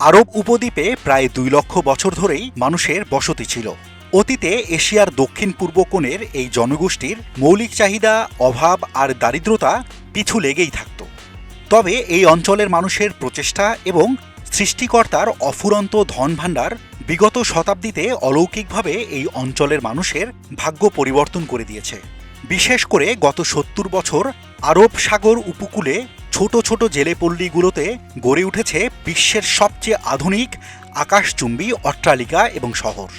আরব উপদ্বীপে প্রায় দুই লক্ষ বছর ধরেই মানুষের বসতি ছিল। অতীতে এশিয়ার দক্ষিণ পূর্ব কোণের এই জনগোষ্ঠীর মৌলিক চাহিদা, অভাব আর দারিদ্রতা পিছু লেগেই থাকত। তবে এই অঞ্চলের মানুষের প্রচেষ্টা এবং সৃষ্টিকর্তার অফুরন্ত ধন ভাণ্ডার বিগত শতাব্দীতে অলৌকিকভাবে এই অঞ্চলের মানুষের ভাগ্য পরিবর্তন করে দিয়েছে। বিশেষ করে গত সত্তর বছর আরব সাগর উপকূলে ছোট ছোট জেলেপল্লীগুলোতে গড়ে উঠেছে বিশ্বের সবচেয়ে আধুনিক আকাশচুম্বী, অট্টালিকা এবং শহর।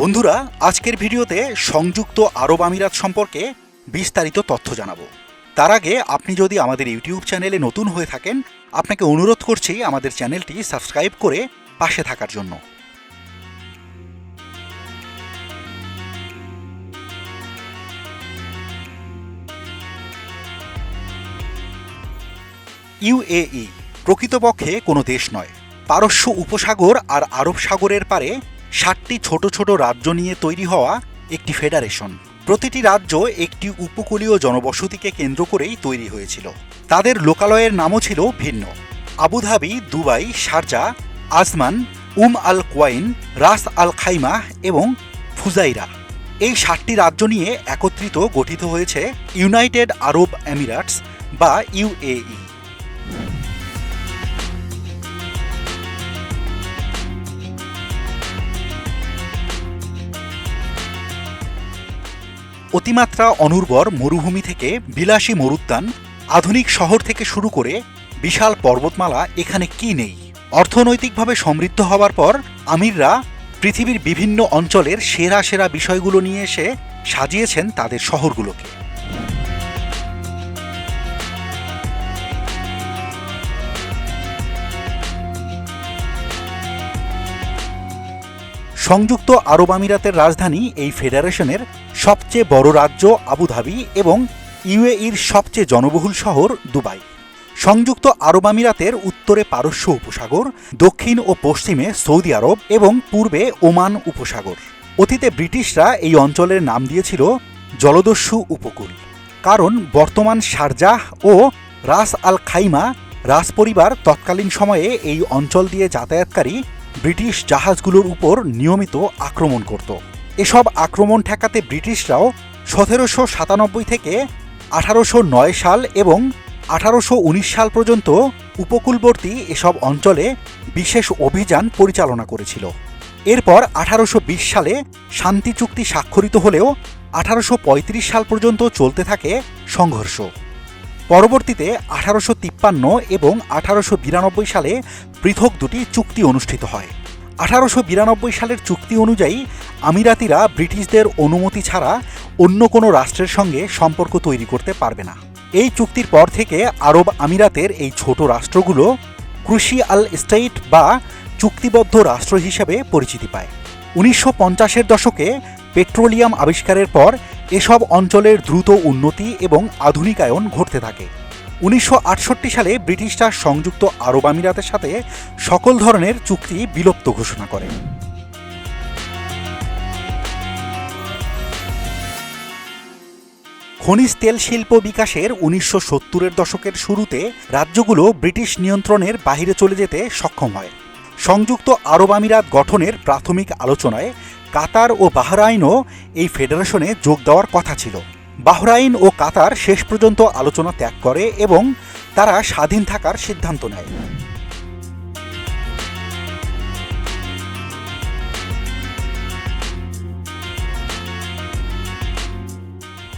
বন্ধুরা, আজকের ভিডিওতে সংযুক্ত আরব আমিরাত সম্পর্কে বিস্তারিত তথ্য জানাব। তার আগে আপনি যদি আমাদের ইউটিউব চ্যানেলে নতুন হয়ে থাকেন, আপনাকে অনুরোধ করছি আমাদের চ্যানেলটি সাবস্ক্রাইব করে পাশে থাকার জন্য। ইউএই প্রকৃতপক্ষে কোনো দেশ নয়। পারস্য উপসাগর আর আরব সাগরের পারে ষাটটি ছোট ছোট রাজ্য নিয়ে তৈরি হওয়া একটি ফেডারেশন। প্রতিটি রাজ্য একটি উপকূলীয় জনবসতিকে কেন্দ্র করেই তৈরি হয়েছিল। তাদের লোকালয়ের নামও ছিল ভিন্ন। Abu Dhabi, Dubai, Sharjah Ajman Umm Al Quwain Ras Al Khaimah এবং ফুজাইরা। এই সাতটি রাজ্য নিয়ে একত্রিত গঠিত হয়েছে ইউনাইটেড আরব এমিরাটস বা ইউএই অতিমাত্রা অনুর্বর মরুভূমি থেকে বিলাসী মরুদ্যান আধুনিক শহর থেকে শুরু করে বিশাল পর্বতমালা এখানে কি নেই? অর্থনৈতিকভাবে সমৃদ্ধ হওয়ার পর আমিররা পৃথিবীর বিভিন্ন অঞ্চলের সেরা সেরা বিষয়গুলো নিয়ে এসে সাজিয়েছেন তাদের শহরগুলোকে। সংযুক্ত আরব আমিরাতের রাজধানী এই ফেডারেশনের সবচেয়ে বড় রাজ্য আবুধাবি এবং ইউএইর সবচেয়ে জনবহুল শহর দুবাই। সংযুক্ত আরব আমিরাতের উত্তরে পারস্য উপসাগর, দক্ষিণ ও পশ্চিমে সৌদি আরব এবং পূর্বে ওমান উপসাগর। অতীতে ব্রিটিশরা এই অঞ্চলের নাম দিয়েছিল জলদস্যু উপকূল। কারণ বর্তমান শারজাহ ও রাস আল খাইমা রাজ পরিবার তৎকালীন সময়ে এই অঞ্চল দিয়ে যাতায়াতকারী ব্রিটিশ জাহাজগুলোর উপর নিয়মিত আক্রমণ করত। এসব আক্রমণ ঠেকাতে ব্রিটিশরাও সতেরোশো সাতানব্বই থেকে আঠারোশো নয় সাল এবং আঠারোশো উনিশ সাল পর্যন্ত উপকূলবর্তী এসব অঞ্চলে বিশেষ অভিযান পরিচালনা করেছিল। এরপর আঠারোশো বিশ সালে শান্তি চুক্তি স্বাক্ষরিত হলেও আঠারোশো পঁয়ত্রিশ সাল পর্যন্ত চলতে থাকে সংঘর্ষ। পরবর্তীতে আঠারোশো তিপ্পান্ন এবং আঠারোশো বিরানব্বই সালে পৃথক দুটি চুক্তি অনুষ্ঠিত হয়। আঠারোশো বিরানব্বই সালের চুক্তি অনুযায়ী আমিরাতিরা ব্রিটিশদের অনুমতি ছাড়া অন্য কোনো রাষ্ট্রের সঙ্গে সম্পর্ক তৈরি করতে পারবে না। এই চুক্তির পর থেকে আরব আমিরাতের এই ছোট রাষ্ট্রগুলো কৃষি আল স্টেট বা চুক্তিবদ্ধ রাষ্ট্র হিসেবে পরিচিতি পায়। উনিশশো পঞ্চাশের দশকে পেট্রোলিয়াম আবিষ্কারের পর এসব অঞ্চলের দ্রুত উন্নতি এবং আধুনিকায়ন ঘটতে থাকে। উনিশশো আটষট্টি সালে ব্রিটিশরা সংযুক্ত আরব আমিরাতের সাথে সকল ধরনের চুক্তি বিলুপ্ত ঘোষণা করে। খনিজ তেল শিল্প বিকাশের উনিশশো সত্তরের দশকের শুরুতে রাজ্যগুলো ব্রিটিশ নিয়ন্ত্রণের বাহিরে চলে যেতে সক্ষম হয়। সংযুক্ত আরব আমিরাত গঠনের প্রাথমিক আলোচনায় কাতার ও বাহরাইনও এই ফেডারেশনে যোগ দেওয়ার কথা ছিল। বাহরাইন ও কাতার শেষ পর্যন্ত আলোচনা ত্যাগ করে এবং তারা স্বাধীন থাকার সিদ্ধান্ত নেয়।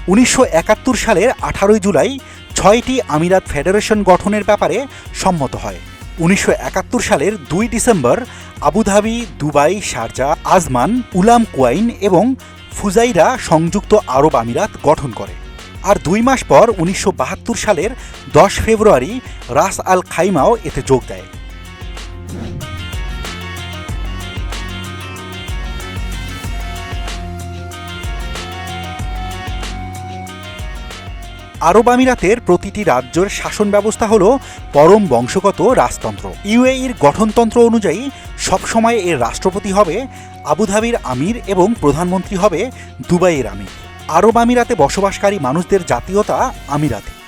উনিশশো একাত্তর সালের আঠারোই জুলাই ছয়টি আমিরাত ফেডারেশন গঠনের ব্যাপারে সম্মত হয়। উনিশশো একাত্তর সালের দুই December Abu Dhabi, Dubai, Sharjah, Ajman, উলাম Quwain এবং ফুজাইরা সংযুক্ত আরব আমিরাত গঠন করে। আর দুই মাস পর উনিশশো বাহাত্তর সালের দশ ফেব্রুয়ারি রাস আল খাইমাও এতে যোগ দেয়। আরব আমিরাতের প্রতিটি রাজ্যের শাসন ব্যবস্থা হল পরম বংশগত রাজতন্ত্র। ইউএইর গঠনতন্ত্র অনুযায়ী সবসময় এর রাষ্ট্রপতি হবে আবুধাবির আমির এবং প্রধানমন্ত্রী হবে দুবাইয়ের আমির। আরব আমিরাতে বসবাসকারী মানুষদের জাতীয়তা আমিরাতি।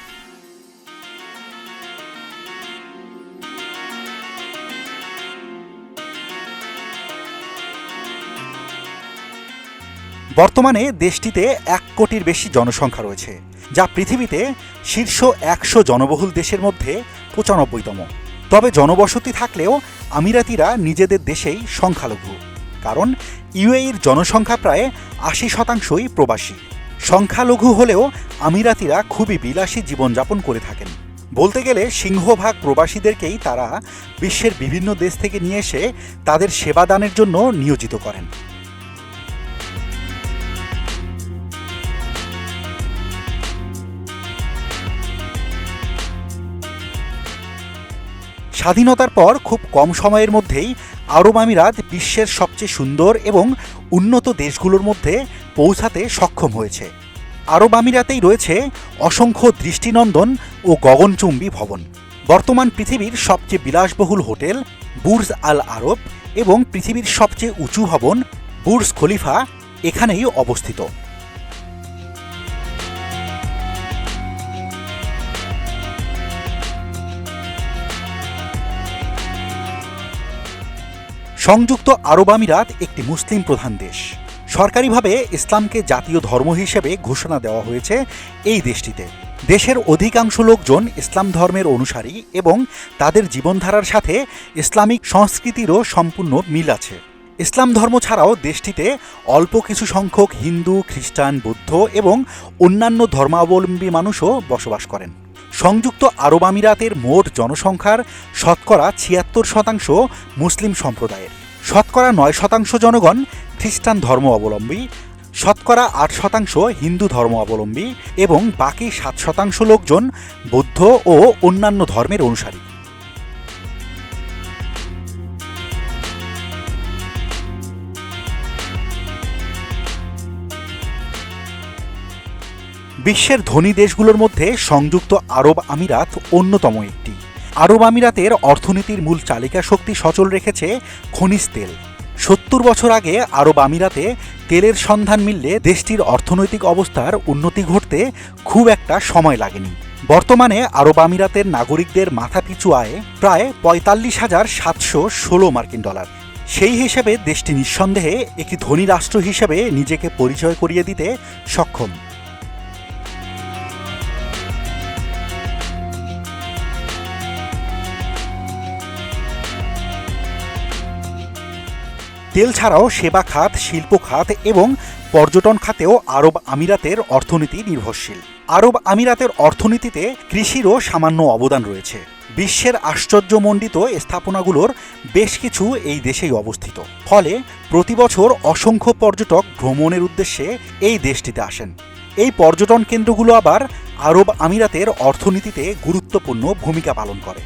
বর্তমানে দেশটিতে এক কোটির বেশি জনসংখ্যা রয়েছে, যা পৃথিবীতে শীর্ষ একশো জনবহুল দেশের মধ্যে পঁচানব্বইতম। তবে জনবসতি থাকলেও আমিরাতিরা নিজেদের দেশেই সংখ্যালঘু, কারণ ইউএইর জনসংখ্যা প্রায় আশি শতাংশই প্রবাসী। সংখ্যালঘু হলেও আমিরাতিরা খুবই বিলাসী জীবনযাপন করে থাকেন। বলতে গেলে সিংহভাগ প্রবাসীদেরকেই তারা বিশ্বের বিভিন্ন দেশ থেকে নিয়ে এসে তাদের সেবাদানের জন্য নিয়োজিত করেন। স্বাধীনতার পর খুব কম সময়ের মধ্যেই আরব আমিরাত বিশ্বের সবচেয়ে সুন্দর এবং উন্নত দেশগুলোর মধ্যে পৌঁছাতে সক্ষম হয়েছে। আরব আমিরাতেই রয়েছে অসংখ্য দৃষ্টিনন্দন ও গগনচুম্বী ভবন। বর্তমান পৃথিবীর সবচেয়ে বিলাসবহুল হোটেল বুর্জ আল আরব এবং পৃথিবীর সবচেয়ে উঁচু ভবন বুর্জ খলিফা এখানেই অবস্থিত। সংযুক্ত আরব আমিরাত একটি মুসলিম প্রধান দেশ। সরকারিভাবে ইসলামকে জাতীয় ধর্ম হিসেবে ঘোষণা দেওয়া হয়েছে এই দেশটিতে। দেশের অধিকাংশ লোকজন ইসলাম ধর্মের অনুসারী এবং তাদের জীবনধারার সাথে ইসলামিক সংস্কৃতিরও সম্পূর্ণ মিল আছে। ইসলাম ধর্ম ছাড়াও দেশটিতে অল্প কিছু সংখ্যক হিন্দু, খ্রিস্টান, বৌদ্ধ এবং অন্যান্য ধর্মাবলম্বী মানুষও বসবাস করেন। সংযুক্ত আরব আমিরাতের মোট জনসংখ্যার শতকরা ছিয়াত্তর শতাংশ মুসলিম সম্প্রদায়ের। শতকরা নয় শতাংশ জনগণ খ্রিস্টান ধর্ম অবলম্বী, শতকরা আট শতাংশ হিন্দু ধর্ম অবলম্বী এবং বাকি সাত শতাংশ লোকজন বৌদ্ধ ও অন্যান্য ধর্মের অনুসারী। বিশ্বের ধনী দেশগুলোর মধ্যে সংযুক্ত আরব আমিরাত অন্যতম একটি। আরব আমিরাতের অর্থনীতির মূল চালিকা শক্তি সচল রেখেছে খনিজ তেল। সত্তর বছর আগে আরব আমিরাতে তেলের সন্ধান মিললে দেশটির অর্থনৈতিক অবস্থার উন্নতি ঘটতে খুব একটা সময় লাগেনি। বর্তমানে আরব আমিরাতের নাগরিকদের মাথাপিছু আয় প্রায় পঁয়তাল্লিশ হাজার সাতশো ষোলো মার্কিন ডলার। সেই হিসেবে দেশটি নিঃসন্দেহে একটি ধনী রাষ্ট্র হিসেবে নিজেকে পরিচয় করিয়ে দিতে সক্ষম। তেল ছাড়াও সেবা খাত, শিল্প খাত এবং পর্যটন খাতেও আরব আমিরাতের অর্থনীতি নির্ভরশীল। আরব আমিরাতের অর্থনীতিতে কৃষিরও সামান্য অবদান রয়েছে। বিশ্বের আশ্চর্যমণ্ডিত স্থাপনাগুলোর বেশ কিছু এই দেশেই অবস্থিত। ফলে প্রতি বছর অসংখ্য পর্যটক ভ্রমণের উদ্দেশ্যে এই দেশটিতে আসেন। এই পর্যটন কেন্দ্রগুলো আবার আরব আমিরাতের অর্থনীতিতে গুরুত্বপূর্ণ ভূমিকা পালন করে।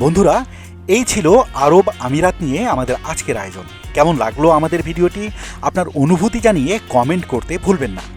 বন্ধুরা, এই ছিল আরব আমিরাত নিয়ে আমাদের আজকের আয়োজন। কেমন লাগল আমাদের ভিডিওটি? আপনার অনুভূতি জানিয়ে কমেন্ট করতে ভুলবেন না।